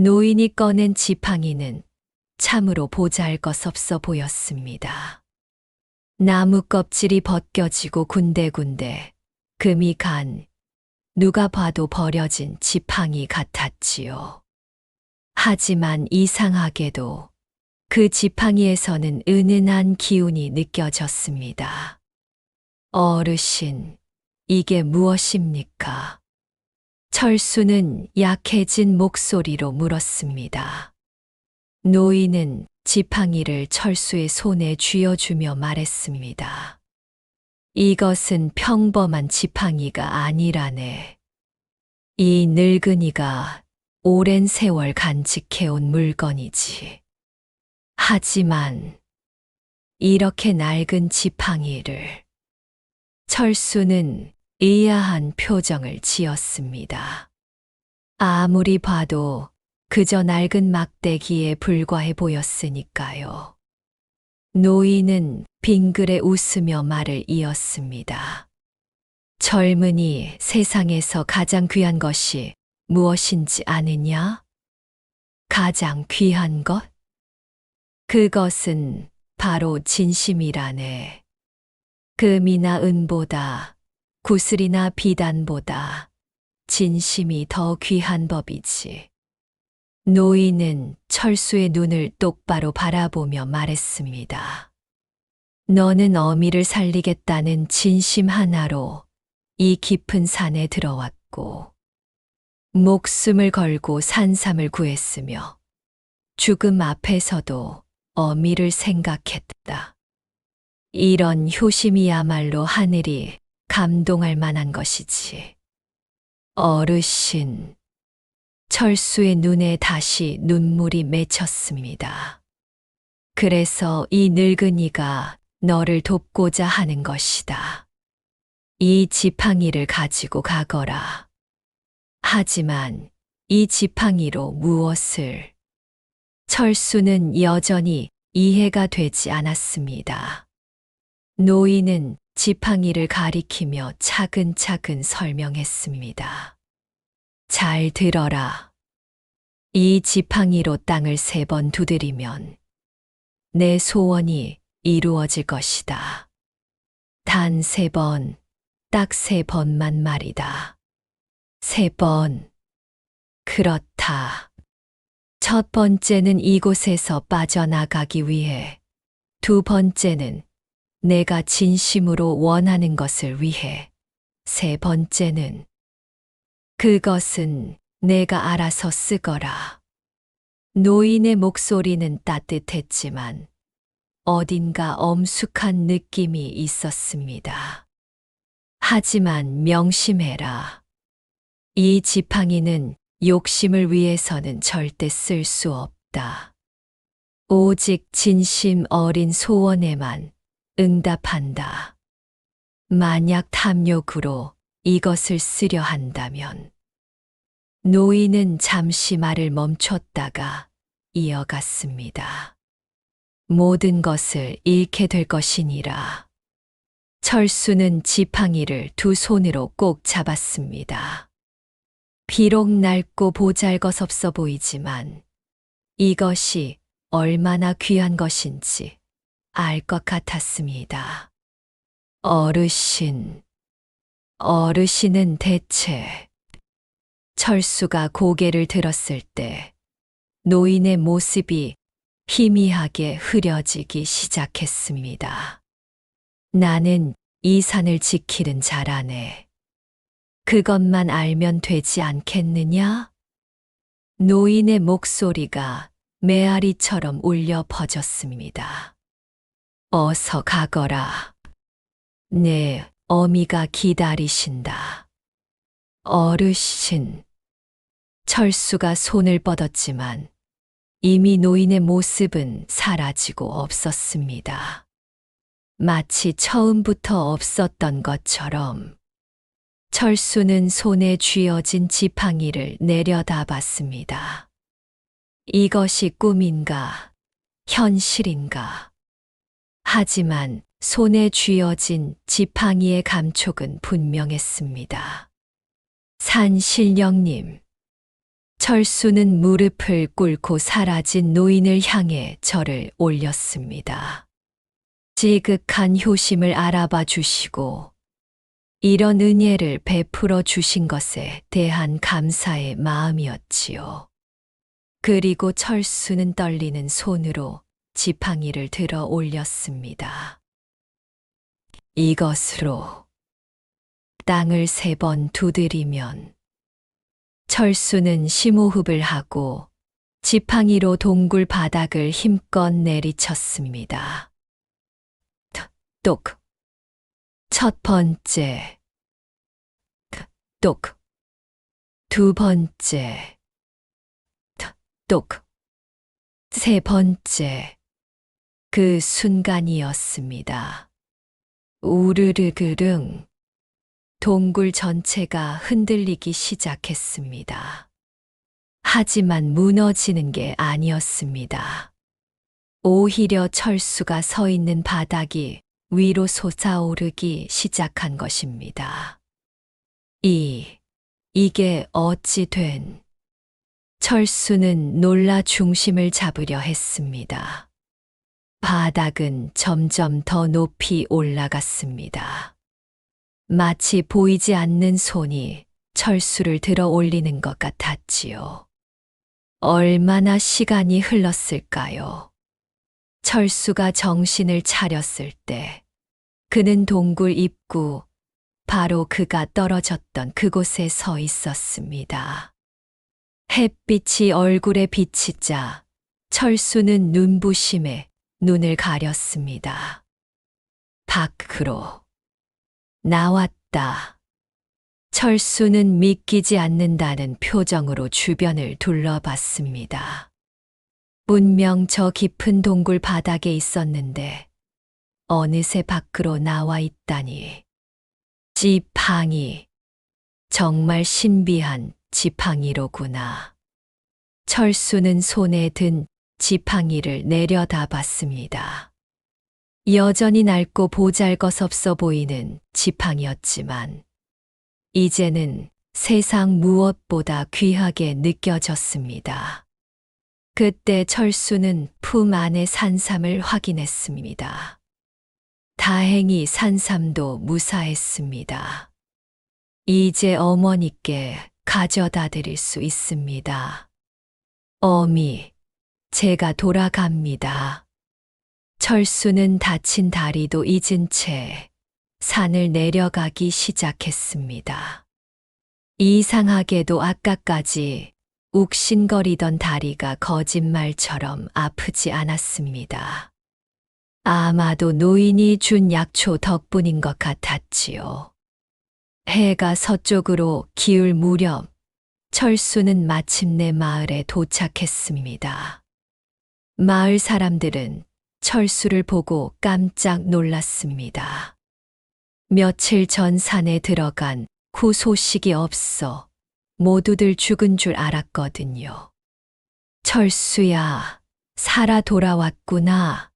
노인이 꺼낸 지팡이는 참으로 보잘 것 없어 보였습니다. 나무 껍질이 벗겨지고 군데군데 금이 간 누가 봐도 버려진 지팡이 같았지요. 하지만 이상하게도 그 지팡이에서는 은은한 기운이 느껴졌습니다. 어르신, 이게 무엇입니까? 철수는 약해진 목소리로 물었습니다. 노인은 지팡이를 철수의 손에 쥐어주며 말했습니다. 이것은 평범한 지팡이가 아니라네. 이 늙은이가 오랜 세월 간직해온 물건이지. 하지만 이렇게 낡은 지팡이를 철수는 의아한 표정을 지었습니다. 아무리 봐도 그저 낡은 막대기에 불과해 보였으니까요. 노인은 빙그레 웃으며 말을 이었습니다. 젊은이 세상에서 가장 귀한 것이 무엇인지 아느냐? 가장 귀한 것? 그것은 바로 진심이라네. 금이나 은보다, 구슬이나 비단보다 진심이 더 귀한 법이지. 노인은 철수의 눈을 똑바로 바라보며 말했습니다. 너는 어미를 살리겠다는 진심 하나로 이 깊은 산에 들어왔고, 목숨을 걸고 산삼을 구했으며, 죽음 앞에서도 어미를 생각했다. 이런 효심이야말로 하늘이 감동할 만한 것이지. 어르신, 철수의 눈에 다시 눈물이 맺혔습니다. 그래서 이 늙은이가 너를 돕고자 하는 것이다. 이 지팡이를 가지고 가거라. 하지만 이 지팡이로 무엇을? 철수는 여전히 이해가 되지 않았습니다. 노인은 지팡이를 가리키며 차근차근 설명했습니다. 잘 들어라. 이 지팡이로 땅을 세 번 두드리면 내 소원이 이루어질 것이다. 단 세 번, 딱 세 번만 말이다. 세 번. 그렇다. 첫 번째는 이곳에서 빠져나가기 위해, 두 번째는 내가 진심으로 원하는 것을 위해, 세 번째는 그것은 내가 알아서 쓰거라. 노인의 목소리는 따뜻했지만 어딘가 엄숙한 느낌이 있었습니다. 하지만 명심해라. 이 지팡이는 욕심을 위해서는 절대 쓸 수 없다. 오직 진심 어린 소원에만 응답한다. 만약 탐욕으로 이것을 쓰려 한다면 노인은 잠시 말을 멈췄다가 이어갔습니다. 모든 것을 잃게 될 것이니라. 철수는 지팡이를 두 손으로 꼭 잡았습니다. 비록 낡고 보잘것없어 보이지만 이것이 얼마나 귀한 것인지 알 것 같았습니다. 어르신, 어르신은 대체 철수가 고개를 들었을 때 노인의 모습이 희미하게 흐려지기 시작했습니다. 나는 이 산을 지키는 자라네. 그것만 알면 되지 않겠느냐? 노인의 목소리가 메아리처럼 울려 퍼졌습니다. 어서 가거라. 내 어미가 기다리신다. 어르신. 철수가 손을 뻗었지만 이미 노인의 모습은 사라지고 없었습니다. 마치 처음부터 없었던 것처럼 철수는 손에 쥐어진 지팡이를 내려다 봤습니다. 이것이 꿈인가, 현실인가. 하지만 손에 쥐어진 지팡이의 감촉은 분명했습니다. 산신령님, 철수는 무릎을 꿇고 사라진 노인을 향해 절을 올렸습니다. 지극한 효심을 알아봐 주시고 이런 은혜를 베풀어 주신 것에 대한 감사의 마음이었지요. 그리고 철수는 떨리는 손으로 지팡이를 들어 올렸습니다. 이것으로 땅을 세 번 두드리면 철수는 심호흡을 하고 지팡이로 동굴 바닥을 힘껏 내리쳤습니다. 똑. 첫 번째. 똑. 두 번째. 똑. 세 번째. 그 순간이었습니다. 우르르그릉. 동굴 전체가 흔들리기 시작했습니다. 하지만 무너지는 게 아니었습니다. 오히려 철수가 서 있는 바닥이 위로 솟아오르기 시작한 것입니다. 이, 이게 어찌 된. 철수는 놀라 중심을 잡으려 했습니다. 바닥은 점점 더 높이 올라갔습니다. 마치 보이지 않는 손이 철수를 들어 올리는 것 같았지요. 얼마나 시간이 흘렀을까요? 철수가 정신을 차렸을 때 그는 동굴 입구 바로 그가 떨어졌던 그곳에 서 있었습니다. 햇빛이 얼굴에 비치자 철수는 눈부심에 눈을 가렸습니다. 밖으로 나왔다. 철수는 믿기지 않는다는 표정으로 주변을 둘러봤습니다. 분명 저 깊은 동굴 바닥에 있었는데 어느새 밖으로 나와 있다니. 지팡이. 정말 신비한 지팡이로구나. 철수는 손에 든 지팡이를 내려다 봤습니다. 여전히 낡고 보잘것없어 보이는 지팡이였지만 이제는 세상 무엇보다 귀하게 느껴졌습니다. 그때 철수는 품 안의 산삼을 확인했습니다. 다행히 산삼도 무사했습니다. 이제 어머니께 가져다 드릴 수 있습니다. 어미, 제가 돌아갑니다. 철수는 다친 다리도 잊은 채 산을 내려가기 시작했습니다. 이상하게도 아까까지 욱신거리던 다리가 거짓말처럼 아프지 않았습니다. 아마도 노인이 준 약초 덕분인 것 같았지요. 해가 서쪽으로 기울 무렵 철수는 마침내 마을에 도착했습니다. 마을 사람들은 철수를 보고 깜짝 놀랐습니다. 며칠 전 산에 들어간 후 소식이 없어 모두들 죽은 줄 알았거든요. 철수야, 살아 돌아왔구나.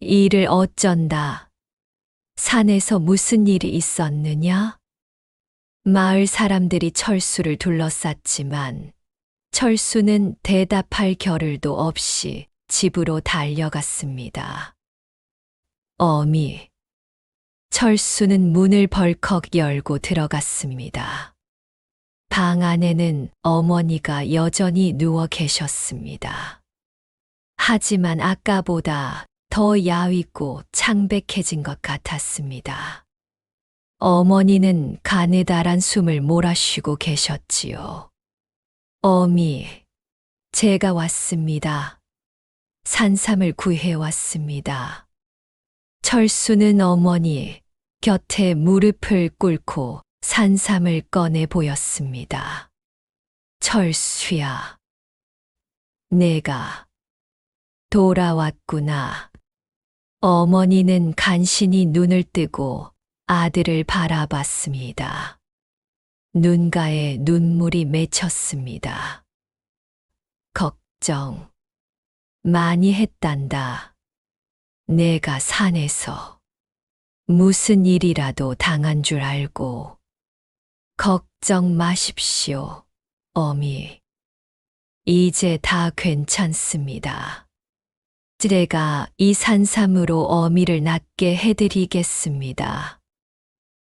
일을 어쩐다. 산에서 무슨 일이 있었느냐? 마을 사람들이 철수를 둘러쌌지만 철수는 대답할 겨를도 없이 집으로 달려갔습니다. 어미. 철수는 문을 벌컥 열고 들어갔습니다. 방 안에는 어머니가 여전히 누워 계셨습니다. 하지만 아까보다 더 야위고 창백해진 것 같았습니다. 어머니는 가느다란 숨을 몰아쉬고 계셨지요. 어미, 제가 왔습니다. 산삼을 구해왔습니다. 철수는 어머니 곁에 무릎을 꿇고 산삼을 꺼내 보였습니다. 철수야. 내가 돌아왔구나. 어머니는 간신히 눈을 뜨고 아들을 바라봤습니다. 눈가에 눈물이 맺혔습니다. 걱정. 많이 했단다. 내가 산에서 무슨 일이라도 당한 줄 알고 걱정 마십시오, 어미. 이제 다 괜찮습니다. 제가 이 산삼으로 어미를 낫게 해드리겠습니다.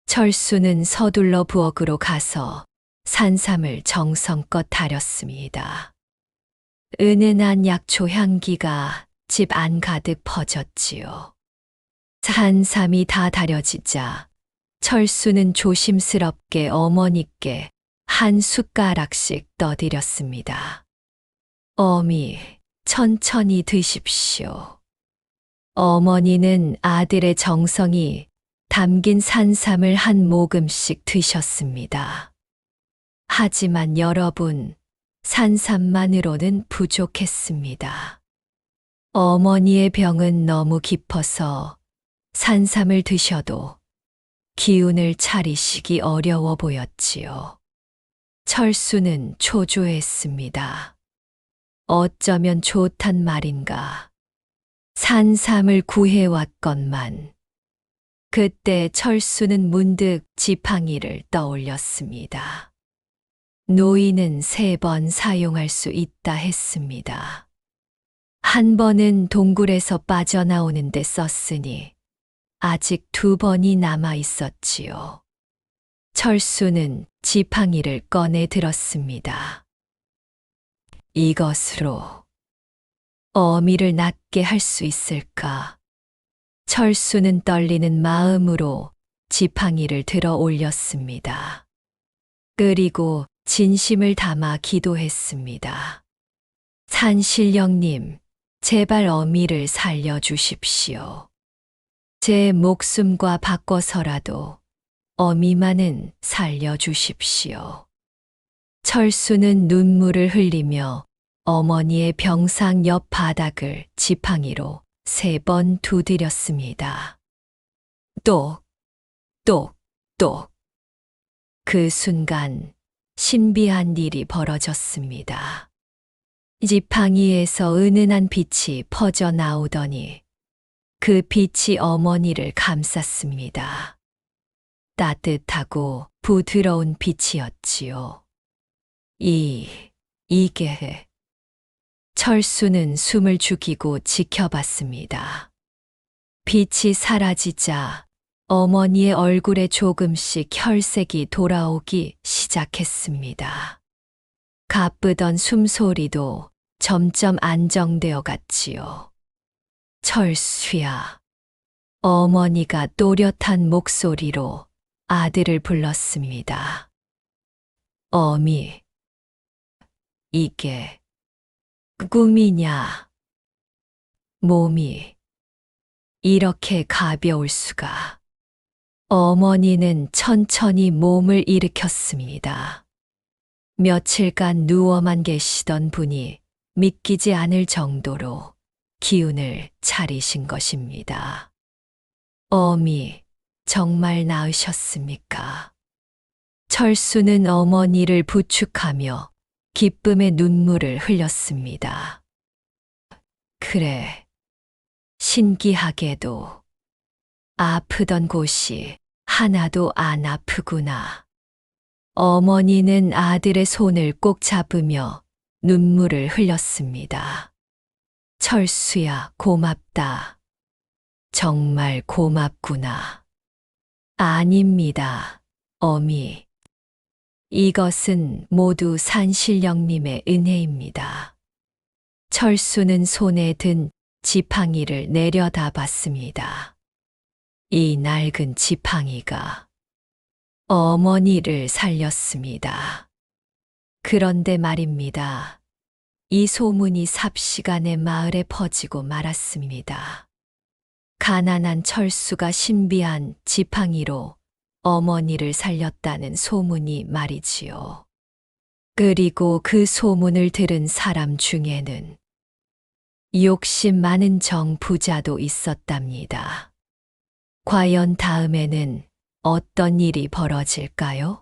철수는 서둘러 부엌으로 가서 산삼을 정성껏 다렸습니다. 은은한 약초 향기가 집 안 가득 퍼졌지요. 산삼이 다 다려지자 철수는 조심스럽게 어머니께 한 숟가락씩 떠드렸습니다. 어미, 천천히 드십시오. 어머니는 아들의 정성이 담긴 산삼을 한 모금씩 드셨습니다. 하지만 여러분, 산삼만으로는 부족했습니다. 어머니의 병은 너무 깊어서 산삼을 드셔도 기운을 차리시기 어려워 보였지요. 철수는 초조했습니다. 어쩌면 좋단 말인가. 산삼을 구해왔건만. 그때 철수는 문득 지팡이를 떠올렸습니다. 노인은 세 번 사용할 수 있다 했습니다. 한 번은 동굴에서 빠져나오는데 썼으니 아직 두 번이 남아 있었지요. 철수는 지팡이를 꺼내 들었습니다. 이것으로 어미를 낫게 할 수 있을까? 철수는 떨리는 마음으로 지팡이를 들어 올렸습니다. 그리고 진심을 담아 기도했습니다. 산신령님, 제발 어미를 살려주십시오. 제 목숨과 바꿔서라도 어미만은 살려주십시오. 철수는 눈물을 흘리며 어머니의 병상 옆 바닥을 지팡이로 세 번 두드렸습니다. 똑, 똑, 똑. 그 순간 신비한 일이 벌어졌습니다. 지팡이에서 은은한 빛이 퍼져 나오더니 그 빛이 어머니를 감쌌습니다. 따뜻하고 부드러운 빛이었지요. 이, 이게. 철수는 숨을 죽이고 지켜봤습니다. 빛이 사라지자 어머니의 얼굴에 조금씩 혈색이 돌아오기 시작했습니다. 가쁘던 숨소리도 점점 안정되어 갔지요. 철수야. 어머니가 또렷한 목소리로 아들을 불렀습니다. 어미. 이게 꿈이냐? 몸이 이렇게 가벼울 수가. 어머니는 천천히 몸을 일으켰습니다. 며칠간 누워만 계시던 분이 믿기지 않을 정도로 기운을 차리신 것입니다. 어미, 정말 나으셨습니까? 철수는 어머니를 부축하며 기쁨의 눈물을 흘렸습니다. 그래. 신기하게도 아프던 곳이 하나도 안 아프구나. 어머니는 아들의 손을 꼭 잡으며 눈물을 흘렸습니다. 철수야, 고맙다. 정말 고맙구나. 아닙니다, 어미. 이것은 모두 산신령님의 은혜입니다. 철수는 손에 든 지팡이를 내려다 봤습니다. 이 낡은 지팡이가 어머니를 살렸습니다. 그런데 말입니다. 이 소문이 삽시간에 마을에 퍼지고 말았습니다. 가난한 철수가 신비한 지팡이로 어머니를 살렸다는 소문이 말이지요. 그리고 그 소문을 들은 사람 중에는 욕심 많은 정부자도 있었답니다. 과연 다음에는 어떤 일이 벌어질까요?